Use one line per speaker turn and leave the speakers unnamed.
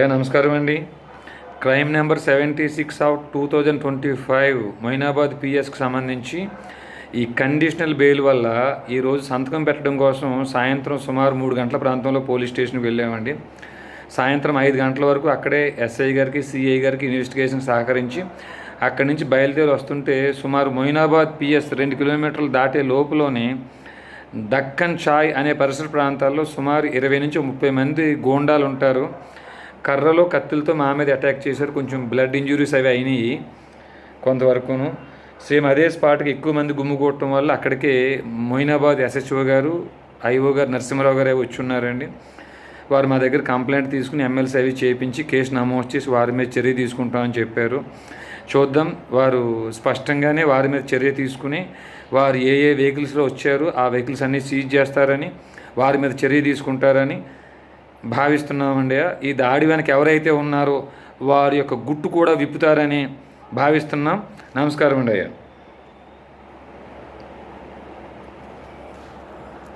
ఏ నమస్కారం అండి. Crime number seventy six of two thousand twenty five Moinabad పిఎస్కి సంబంధించి ఈ కండిషనల్ బెయిల్ వల్ల ఈరోజు సంతకం పెట్టడం కోసం సాయంత్రం సుమారు మూడు గంటల ప్రాంతంలో పోలీస్ స్టేషన్కి వెళ్ళామండి. సాయంత్రం ఐదు గంటల వరకు అక్కడే ఎస్ఐ గారికి సిఐ గారికి ఇన్వెస్టిగేషన్ సహకరించి అక్కడి నుంచి బయలుదేరి వస్తుంటే సుమారు మొయినాబాద్ పిఎస్ రెండు కిలోమీటర్లు దాటే లోపులోనే దక్కన్ చాయ్ అనే పరిసర ప్రాంతాల్లో సుమారు ఇరవై నుంచి ముప్పై మంది గోండాలు ఉంటారు. కర్రలో కత్తులతో మా మీద అటాక్ చేశారు. కొంచెం బ్లడ్ ఇంజురీస్ అవి అయినాయి కొంతవరకును. సేమ్ అదే స్పాట్కి ఎక్కువ మంది గుమ్ముకోవటం వల్ల అక్కడికే మొయినాబాద్ ఎస్హెచ్ఓ గారు ఐఓ గారు నరసింహరావు గారు వచ్చి ఉన్నారండి. వారు మా దగ్గర కంప్లైంట్ తీసుకుని ఎమ్మెల్సీ అవి చేయించి కేసు నమోదు చేసి వారి మీద చర్య తీసుకుంటామని చెప్పారు. చూద్దాం. వారు స్పష్టంగానే వారి మీద చర్య తీసుకుని వారు ఏ ఏ వెహికల్స్లో వచ్చారు ఆ వెహికల్స్ అన్నీ సీజ్ చేస్తారని వారి మీద చర్య తీసుకుంటారని భావిస్తున్నామండి ఈ దాడి వెనక ఎవరైతే ఉన్నారో వారి యొక్క గుట్టు కూడా విప్పుతారని భావిస్తున్నాం. నమస్కారం అండి అయ్యా